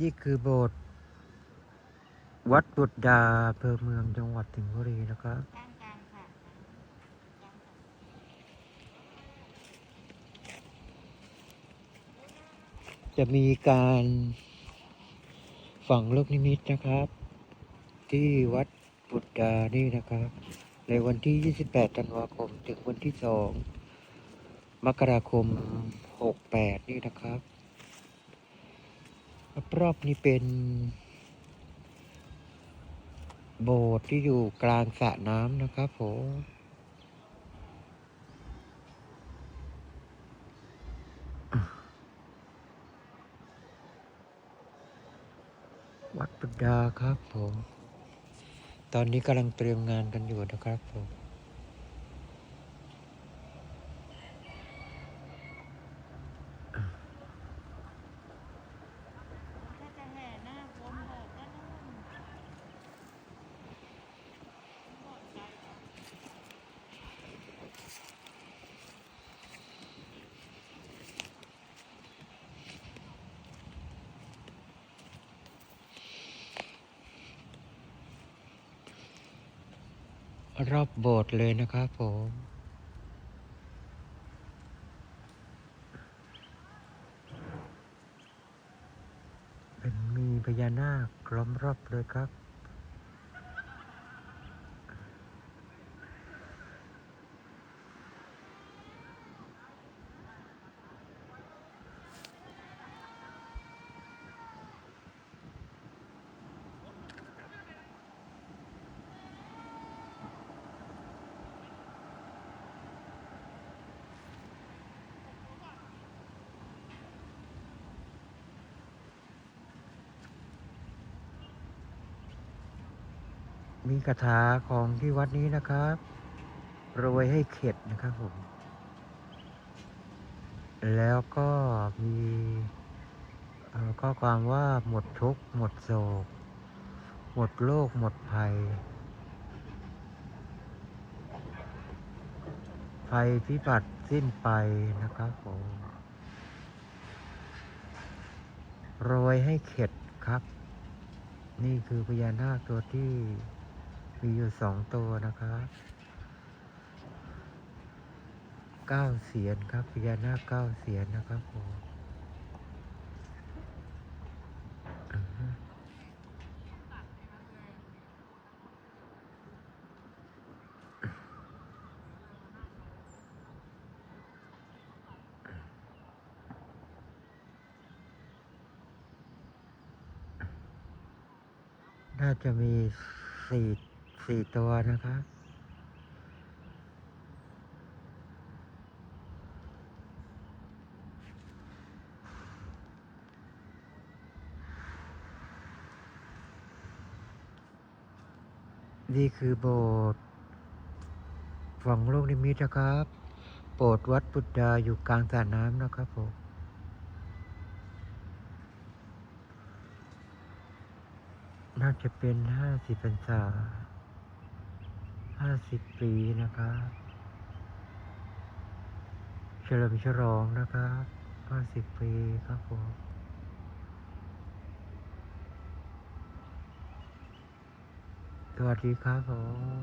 นี่คือโบสถ์วัดบุตรดาอำเภอเมืองจังหวัดสิงห์บุรีนะครับกลางกลางค่ะกลางค่ะจะมีการฝังลูกนิมิตนะครับ ที่วัดบุตรดานี่นะครับ ในวันที่ 28 ธันวาคม ถึงวันที่ 2 มกราคม 68 นี่นะครับ รอบๆนี้เป็น โบสถ์ที่อยู่กลางสระน้ำนะครับผมวัดบุตรดาครับผม ตอนนี้กำลังเตรียมงานกันอยู่นะครับผม ถ้าจะแห่หน้าวนโบสถ์ก็นู่นโบสถ์ไกลกว่า รอบโบสถ์เลยนะครับผมเป็นมีพญานาคล้อมรอบเลยครับ มีคาถาของที่วัดนี้นะครับโรยให้เข็ดนะครับผม แล้วก็มีข้อความว่าหมดทุกข์หมดโศก หมดโรคหมดภัย ภัยพิบัติสิ้นไปนะครับผมโรยให้เข็ดครับ นี่คือพญานาคตัวที่ มีอยู่สองตัวนะครับเก้าเสียนครับพญานาคเก้าเสียนนะครับผมน่าจะมีสี่ สี่ตัวนะครับนี่คือโบสถ์ฝั่งลูกนิมิตนะครับ โบสถ์วัดบุตรดาอยู่กลางสระน้ำนะครับผม น่าจะเป็นห้าสิบพรรษา ห้าสิบปีนะครับเฉลิมฉลองนะครับห้าสิบปีครับผมสวัสดีครับผม